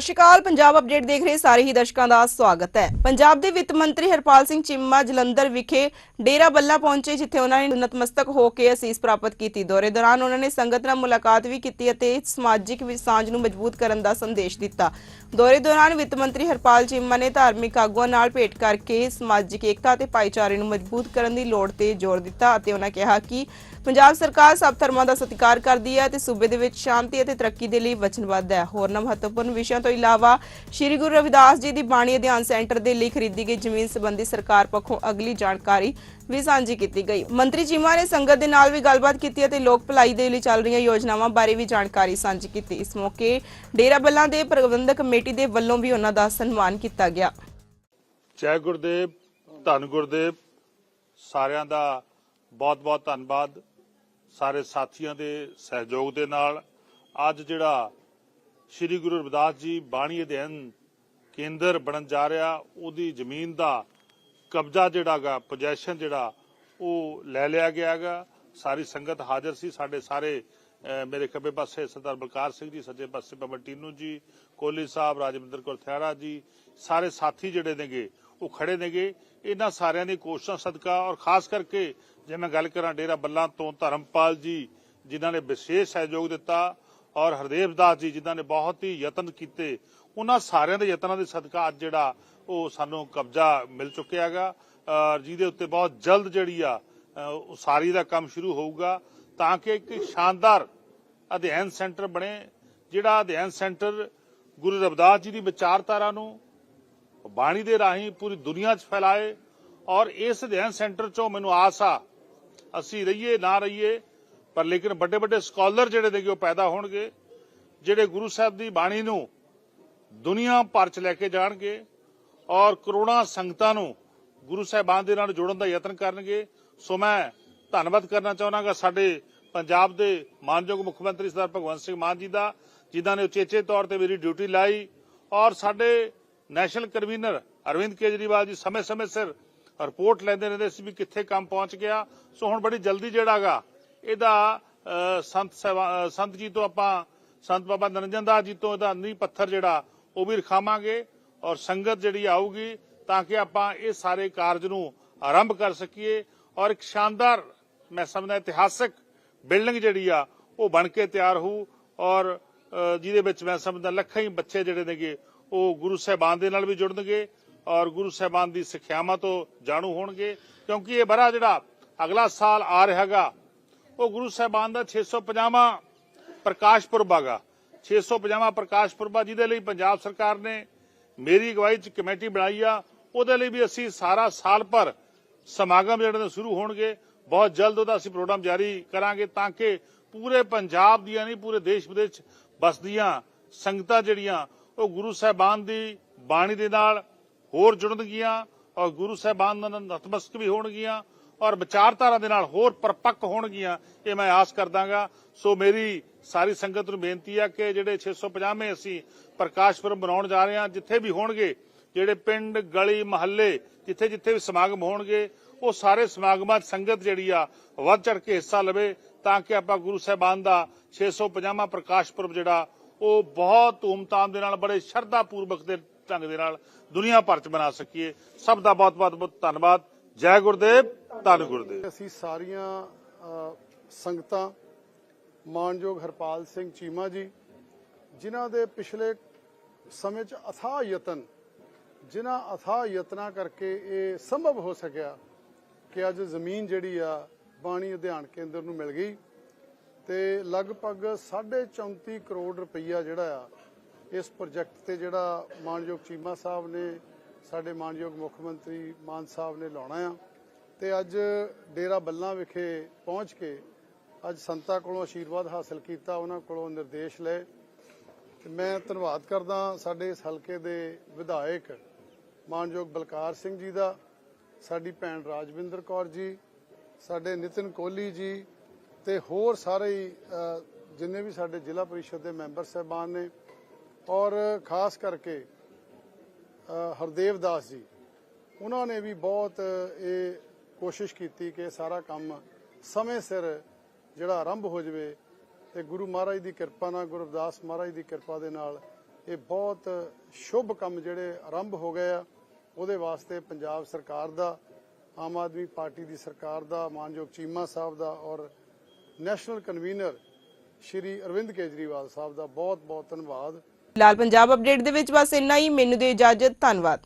ਸਤਿ ਸ਼੍ਰੀ ਅਕਾਲ। ਪੰਜਾਬ ਅਪਡੇਟ ਦੇਖ ਰਹੇ ਸਾਰੇ ਹੀ ਦਰਸ਼ਕਾਂ ਦਾ ਸਵਾਗਤ ਹੈ। ਪੰਜਾਬ ਦੇ ਵਿੱਤ ਮੰਤਰੀ ਹਰਪਾਲ ਸਿੰਘ ਚੀਮਾ ਜਲੰਧਰ ਵਿਖੇ ਡੇਰਾ ਬੱਲਾ ਪਹੁੰਚੇ, ਜਿੱਥੇ ਉਹਨਾਂ ਨੇ ਨਤਮਸਤਕ ਹੋ ਕੇ ਅਸੀਸ ਪ੍ਰਾਪਤ ਕੀਤੀ। ਦੌਰੇ ਦੌਰਾਨ ਉਹਨਾਂ ਨੇ ਸੰਗਤ ਨਾਲ ਮੁਲਾਕਾਤ ਵੀ ਕੀਤੀ ਅਤੇ ਸਮਾਜਿਕ ਵਿਸਾਂਝ ਨੂੰ ਮਜ਼ਬੂਤ ਕਰਨ ਦਾ ਸੰਦੇਸ਼ ਦਿੱਤਾ। ਦੌਰੇ ਦੌਰਾਨ ਵਿੱਤ ਮੰਤਰੀ ਹਰਪਾਲ ਚੀਮਾ ਨੇ ਧਾਰਮਿਕ ਆਗੂਆਂ ਨਾਲ ਭੇਟ ਕਰਕੇ ਸਮਾਜਿਕ ਏਕਤਾ ਅਤੇ ਭਾਈਚਾਰੇ ਨੂੰ ਮਜ਼ਬੂਤ ਕਰਨ ਦੀ ਲੋੜ ਤੇ ਜ਼ੋਰ ਦਿੱਤਾ ਅਤੇ ਉਹਨਾਂ ਕਿਹਾ ਕਿ ਪੰਜਾਬ ਸਰਕਾਰ ਸਭ ਧਰਮਾਂ ਦਾ ਸਤਿਕਾਰ ਕਰਦੀ ਹੈ ਅਤੇ ਸੂਬੇ ਦੇ ਵਿੱਚ ਸ਼ਾਂਤੀ ਅਤੇ ਤਰੱਕੀ ਦੇ ਲਈ ਵਚਨਬੱਧ ਹੈ। ਹੋਰਨਾਂ ਮਹੱਤਵਪੂਰਨ ਵਿਸ਼ਿਆਂ ਤੋਂ ਇਲਾਵਾ ਸ੍ਰੀ ਗੁਰੂ ਰਵਿਦਾਸ ਜੀ ਦੀ ਬਾਣੀ ਅਧਿਆਨ ਸੈਂਟਰ ਦੇ ਲਈ ਖਰੀਦੀ ਗਈ ਜ਼ਮੀਨ ਸੰਬੰਧੀ ਸਰਕਾਰ ਪੱਖੋਂ ਅਗਲੀ ਜਾਣਕਾਰੀ ਵੀ ਸਾਂਝੀ ਕੀਤੀ ਗਈ। ਮੰਤਰੀ ਚੀਮਾ ਨੇ ਸੰਗਤ ਦੇ ਨਾਲ ਵੀ ਗੱਲਬਾਤ ਕੀਤੀ ਅਤੇ ਲੋਕ ਭਲਾਈ ਦੇ ਲਈ ਚੱਲ ਰਹੀਆਂ ਯੋਜਨਾਵਾਂ ਬਾਰੇ ਵੀ ਜਾਣਕਾਰੀ ਸਾਂਝੀ ਕੀਤੀ। ਇਸ ਮੌਕੇ ਡੇਰਾ ਬੱਲਾਂ ਦੇ ਪ੍ਰਬੰਧਕ ਕਮੇਟੀ ਦੇ ਵੱਲੋਂ ਵੀ ਉਹਨਾਂ ਦਾ ਸਨਮਾਨ ਕੀਤਾ ਗਿਆ। ਜੈ ਗੁਰਦੇਵ, ਧੰਨ ਗੁਰਦੇਵ, ਸਾਰਿਆਂ ਦਾ ਬਹੁਤ-ਬਹੁਤ ਧੰਨਵਾਦ। ਸਾਰੇ ਸਾਥੀਆਂ ਦੇ ਸਹਿਯੋਗ ਦੇ ਨਾਲ ਅੱਜ ਜਿਹੜਾ ਸ੍ਰੀ ਗੁਰੂ ਰਵਿਦਾਸ ਜੀ ਬਾਣੀ ਅਧਿਐਨ ਕੇਂਦਰ ਬਣਨ ਜਾ ਰਿਹਾ, ਉਹਦੀ ਜ਼ਮੀਨ ਦਾ ਕਬਜ਼ਾ ਜਿਹੜਾਗਾ ਪੋਜੈਸ਼ਨ ਜਿਹੜਾ, ਉਹ ਲੈ ਲਿਆ ਗਿਆਗਾ ਸਾਰੀ ਸੰਗਤ ਹਾਜ਼ਰ ਸੀ, ਸਾਡੇ ਸਾਰੇ ਮੇਰੇ ਖੱਬੇ ਪਾਸੇ ਸਰਦਾਰ ਬਲਕਾਰ ਸਿੰਘ ਜੀ, ਸੱਜੇ ਪਾਸੇ ਪਵਨ ਟੀਨੂ ਜੀ, ਕੋਹਲੀ ਸਾਹਿਬ, ਰਾਜਵਿੰਦਰ ਕੌਰ ਥਿਆਰਾ ਜੀ, ਸਾਰੇ ਸਾਥੀ ਜਿਹੜੇ ਨੇਗੇ, ਉਹ ਖੜੇ ਨੇਗੇ। ਇਹਨਾਂ ਸਾਰਿਆਂ ਦੀ ਕੋਸ਼ਿਸ਼ਾਂ ਸਦਕਾ ਔਰ ਖਾਸ ਕਰਕੇ ਜੇ ਮੈਂ ਗੱਲ ਕਰਾਂ ਡੇਰਾ ਬੱਲਾਂ ਤੋਂ ਧਰਮਪਾਲ ਜੀ, ਜਿਨ੍ਹਾਂ ਨੇ ਵਿਸ਼ੇਸ਼ ਸਹਿਯੋਗ ਦਿੱਤਾ ਔਰ ਹਰਦੇਵ ਦਾਸ ਜੀ ਜਿਨ੍ਹਾਂ ਨੇ ਬਹੁਤ ਹੀ ਯਤਨ ਕੀਤੇ, ਉਹਨਾਂ ਸਾਰਿਆਂ ਦੇ ਯਤਨਾਂ ਦੇ ਸਦਕਾ ਅੱਜ ਜਿਹੜਾ ਉਹ ਸਾਨੂੰ ਕਬਜ਼ਾ ਮਿਲ ਚੁੱਕਿਆ ਹੈਗਾ। ਔਰ ਜਿਹਦੇ ਉੱਤੇ ਬਹੁਤ ਜਲਦ ਜਿਹੜੀ ਆ ਉਸਾਰੀ ਦਾ ਕੰਮ ਸ਼ੁਰੂ ਹੋਊਗਾ ਤਾਂ ਕਿ ਇੱਕ ਸ਼ਾਨਦਾਰ ਅਧਿਐਨ ਸੈਂਟਰ ਬਣੇ, ਜਿਹੜਾ ਅਧਿਐਨ ਸੈਂਟਰ ਗੁਰੂ ਰਵਿਦਾਸ ਜੀ ਦੀ ਵਿਚਾਰਧਾਰਾ ਨੂੰ ਬਾਣੀ ਦੇ ਰਾਹੀਂ ਪੂਰੀ ਦੁਨੀਆ 'ਚ ਫੈਲਾਏ ਔਰ ਇਸ ਅਧਿਐਨ ਸੈਂਟਰ 'ਚੋਂ ਮੈਨੂੰ ਆਸ ਆ, ਅਸੀਂ ਰਹੀਏ ਨਾ ਰਹੀਏ ਪਰ ਲੇਕਿਨ ਵੱਡੇ ਵੱਡੇ ਸਕਾਲਰ ਜਿਹੜੇ ਨੇਗੇ ਉਹ ਪੈਦਾ ਹੋਣਗੇ, ਜਿਹੜੇ ਗੁਰੂ ਸਾਹਿਬ ਦੀ ਬਾਣੀ ਨੂੰ ਦੁਨੀਆ ਭਰ 'ਚ ਲੈ ਕੇ ਜਾਣਗੇ ਔਰ ਕਰੋੜਾਂ ਸੰਗਤਾਂ ਨੂੰ ਗੁਰੂ ਸਾਹਿਬਾਨ ਦੇ ਨਾਲ ਜੋੜਨ ਦਾ ਯਤਨ ਕਰਨਗੇ। ਸੋ ਮੈਂ ਧੰਨਵਾਦ ਕਰਨਾ ਚਾਹੁੰਦਾਗਾ ਸਾਡੇ ਪੰਜਾਬ ਦੇ ਮਾਨਯੋਗ ਮੁੱਖ ਮੰਤਰੀ ਸਰਦਾਰ ਭਗਵੰਤ ਸਿੰਘ ਮਾਨ ਜੀ ਦਾ, ਜਿਨ੍ਹਾਂ ਨੇ ਉਚੇਚੇ ਤੌਰ ਤੇ ਮੇਰੀ ਡਿਊਟੀ ਲਾਈ ਔਰ ਸਾਡੇ ਨੈਸ਼ਨਲ ਕਨਵੀਨਰ ਅਰਵਿੰਦ ਕੇਜਰੀਵਾਲ ਜੀ ਸਮੇਂ-ਸਮੇਂ ਸਿਰ ਰਿਪੋਰਟ ਲੈਂਦੇ ਰਹਿੰਦੇ ਸੀ ਵੀ ਕਿੱਥੇ ਕੰਮ ਪਹੁੰਚ ਗਿਆ। ਸੋ ਹੁਣ ਬੜੀ ਜਲਦੀ ਜਿਹੜਾਗਾ ਇਹਦਾ ਸੰਤ ਸੇਵਾ- ਸੰਤ ਜੀ ਤੋਂ ਆਪਾਂ, ਸੰਤ ਬਾਬਾ ਨਰਿੰਦਰ ਦਾਸ ਜੀ ਤੋਂ ਇਹਦਾ ਨੀਂਹ ਪੱਥਰ ਜਿਹੜਾ, ਉਹ ਵੀ ਰਖਾਵਾਂਗੇ ਔਰ ਸੰਗਤ ਜਿਹੜੀ ਆਊਗੀ ਤਾਂ ਕਿ ਆਪਾਂ ਇਹ ਸਾਰੇ ਕਾਰਜ ਨੂੰ ਆਰੰਭ ਕਰ ਸਕੀਏ ਔਰ ਇੱਕ ਸ਼ਾਨਦਾਰ, ਮੈਂ ਸਮਝਦਾ ਇਤਿਹਾਸਕ ਬਿਲਡਿੰਗ ਜਿਹੜੀ ਆ, ਉਹ ਬਣ ਕੇ ਤਿਆਰ ਹੋਊ ਔਰ ਜਿਹਦੇ ਵਿੱਚ ਮੈਂ ਸਮਝਦਾ ਲੱਖਾਂ ਹੀ ਬੱਚੇ ਜਿਹੜੇ ਨੇਗੇ, ਉਹ ਗੁਰੂ ਸਾਹਿਬਾਨ ਦੇ ਨਾਲ ਵੀ ਜੁੜਨਗੇ ਔਰ ਗੁਰੂ ਸਾਹਿਬਾਨ ਦੀ ਸਿੱਖਿਆਵਾਂ ਤੋਂ ਜਾਣੂ ਹੋਣਗੇ ਕਿਉਂਕਿ ਇਹ ਬਰਾ ਜਿਹੜਾ ਅਗਲਾ ਸਾਲ ਆ ਰਿਹਾਗਾ ਉਹ ਗੁਰੂ ਸਾਹਿਬਾਨ ਦਾ 650ਵਾਂ ਪ੍ਰਕਾਸ਼ ਪੁਰਬ ਹੈਗਾ। 650ਵਾਂ ਪ੍ਰਕਾਸ਼ ਪੁਰਬ ਆ, ਜਿਹਦੇ ਲਈ ਪੰਜਾਬ ਸਰਕਾਰ ਨੇ ਮੇਰੀ ਅਗਵਾਈ ਚ ਕਮੇਟੀ ਬਣਾਈ ਆ। ਉਹਦੇ ਲਈ ਵੀ ਅਸੀਂ ਸਾਰਾ ਸਾਲ ਭਰ ਸਮਾਗਮ ਜਿਹੜੇ ਨੇ ਸ਼ੁਰੂ ਹੋਣਗੇ। ਬਹੁਤ ਜਲਦ ਉਹਦਾ ਅਸੀਂ ਪ੍ਰੋਗਰਾਮ ਜਾਰੀ ਕਰਾਂਗੇ ਤਾਂ ਕਿ ਪੂਰੇ ਪੰਜਾਬ ਦੀਆਂ ਨਹੀਂ, ਪੂਰੇ ਦੇਸ਼ ਵਿਦੇਸ਼ 'ਚ ਬਸਦੀਆਂ ਸੰਗਤਾਂ ਜਿਹੜੀਆਂ, ਉਹ ਗੁਰੂ ਸਾਹਿਬਾਨ ਦੀ ਬਾਣੀ ਦੇ ਨਾਲ ਹੋਰ ਜੁੜਨਗੀਆਂ ਔਰ ਗੁਰੂ ਸਾਹਿਬਾਨ ਦਾ ਨਤਮਸਤਕ ਵੀ ਹੋਣਗੀਆਂ। ਔਰ ਵਿਚਾਰਧਾਰਾ ਦੇ ਨਾਲ ਹੋਰ ਪਰਪੱਕ ਹੋਣਗੀਆਂ, ਇਹ ਮੈਂ ਆਸ ਕਰਦਾਗਾ। ਸੋ ਮੇਰੀ ਸਾਰੀ ਸੰਗਤ ਨੂੰ ਬੇਨਤੀ ਹੈ ਕਿ ਜਿਹੜੇ 650ਵੇਂ ਅਸੀਂ ਪ੍ਰਕਾਸ਼ ਪੁਰਬ ਮਨਾਉਣ ਜਾ ਰਹੇ ਹਾਂ, ਜਿੱਥੇ ਵੀ ਹੋਣਗੇ, ਜਿਹੜੇ ਪਿੰਡ, ਗਲੀ, ਮਹੱਲੇ ਜਿੱਥੇ ਜਿੱਥੇ ਵੀ ਸਮਾਗਮ ਹੋਣਗੇ, ਉਹ ਸਾਰੇ ਸਮਾਗਮਾਂ 'ਚ ਸੰਗਤ ਜਿਹੜੀ ਆ, ਵੱਧ ਚੜ ਕੇ ਹਿੱਸਾ ਲਵੇ, ਤਾਂ ਕਿ ਆਪਾਂ ਗੁਰੂ ਸਾਹਿਬਾਨ ਦਾ 650ਵਾਂ ਪ੍ਰਕਾਸ਼ ਪੁਰਬ ਜਿਹੜਾ, ਉਹ ਬਹੁਤ ਧੂਮਧਾਮ ਦੇ ਨਾਲ, ਬੜੇ ਸ਼ਰਧਾ ਪੂਰਵਕ ਦੇ ਢੰਗ ਦੇ ਨਾਲ ਦੁਨੀਆ ਭਰ 'ਚ ਮਨਾ ਸਕੀਏ। ਸਭ ਦਾ ਬਹੁਤ ਬਹੁਤ ਬਹੁਤ ਧੰਨਵਾਦ। ਜੈ ਗੁਰਦੇਵ, ਧੰਨ ਗੁਰਦੇਵ। ਅਸੀਂ ਸਾਰੀਆਂ ਸੰਗਤਾਂ, ਮਾਨਯੋਗ ਹਰਪਾਲ ਸਿੰਘ ਚੀਮਾ ਜੀ, ਜਿਨ੍ਹਾਂ ਦੇ ਪਿਛਲੇ ਸਮੇਂ 'ਚ ਅਥਾਹ ਯਤਨ, ਜਿਨ੍ਹਾਂ ਅਥਾਹ ਯਤਨਾਂ ਕਰਕੇ ਇਹ ਸੰਭਵ ਹੋ ਸਕਿਆ ਕਿ ਅੱਜ ਜ਼ਮੀਨ ਜਿਹੜੀ ਆ, ਬਾਣੀ ਅਧਿਐਨ ਕੇਂਦਰ ਨੂੰ ਮਿਲ ਗਈ ਤੇ ਲਗਭਗ 34.5 ਕਰੋੜ ਰੁਪਈਆ ਜਿਹੜਾ ਆ, ਇਸ ਪ੍ਰੋਜੈਕਟ ਤੇ ਜਿਹੜਾ ਮਾਨਯੋਗ ਚੀਮਾ ਸਾਹਿਬ ਨੇ ਸਾਡੇ ਮਾਨਯੋਗ ਮੁੱਖ ਮੰਤਰੀ ਮਾਨ ਸਾਹਿਬ ਨੇ ਲਾਉਣਾ ਆ। ਤੇ ਅੱਜ ਡੇਰਾ ਬੱਲਾਂ ਵਿਖੇ ਪਹੁੰਚ ਕੇ ਅੱਜ ਸੰਤਾਂ ਕੋਲੋਂ ਆਸ਼ੀਰਵਾਦ ਹਾਸਲ ਕੀਤਾ, ਉਹਨਾਂ ਕੋਲੋਂ ਨਿਰਦੇਸ਼ ਲਏ। ਤੇ ਮੈਂ ਧੰਨਵਾਦ ਕਰਦਾ ਸਾਡੇ ਇਸ ਹਲਕੇ ਦੇ ਵਿਧਾਇਕ ਮਾਨਯੋਗ ਬਲਕਾਰ ਸਿੰਘ ਜੀ ਦਾ, ਸਾਡੀ ਭੈਣ ਰਾਜਵਿੰਦਰ ਕੌਰ ਜੀ, ਸਾਡੇ ਨਿਤਿਨ ਕੋਹਲੀ ਜੀ ਤੇ ਹੋਰ ਸਾਰੇ ਜਿੰਨੇ ਵੀ ਸਾਡੇ ਜ਼ਿਲ੍ਹਾ ਪਰਿਸ਼ਦ ਦੇ ਮੈਂਬਰ ਸਹਿਬਾਨ ਨੇ। ਔਰ ਖਾਸ ਕਰਕੇ ਹਰਦੇਵ ਦਾਸ ਜੀ, ਉਹਨਾਂ ਨੇ ਵੀ ਬਹੁਤ ਇਹ ਕੋਸ਼ਿਸ਼ ਕੀਤੀ ਕਿ ਸਾਰਾ ਕੰਮ ਸਮੇਂ ਸਿਰ ਜਿਹੜਾ ਆਰੰਭ ਹੋ ਜਾਵੇ ਤੇ ਗੁਰੂ ਮਹਾਰਾਜ ਦੀ ਕਿਰਪਾ ਨਾਲ, ਗੁਰੂ ਅਰਦਾਸ ਮਹਾਰਾਜ ਦੀ ਕਿਰਪਾ ਦੇ ਨਾਲ ਇਹ ਬਹੁਤ ਸ਼ੁਭ ਕੰਮ ਜਿਹੜੇ ਆਰੰਭ ਹੋ ਗਏ ਆ। ਉਹਦੇ ਵਾਸਤੇ ਪੰਜਾਬ ਸਰਕਾਰ ਦਾ, ਆਮ ਆਦਮੀ ਪਾਰਟੀ ਦੀ ਸਰਕਾਰ ਦਾ, ਮਾਨਯੋਗ ਚੀਮਾ ਸਾਹਿਬ ਦਾ ਔਰ ਨੈਸ਼ਨਲ ਕਨਵੀਨਰ ਸ਼੍ਰੀ ਅਰਵਿੰਦ ਕੇਜਰੀਵਾਲ ਸਾਹਿਬ ਦਾ ਬਹੁਤ ਬਹੁਤ ਧੰਨਵਾਦ। ਫਿਲਹਾਲ ਪੰਜਾਬ ਅਪਡੇਟ ਦੇ ਵਿੱਚ ਬਸ ਇੰਨਾ ਹੀ। ਮੈਨੂੰ ਦਿਓ ਇਜਾਜ਼ਤ। ਧੰਨਵਾਦ।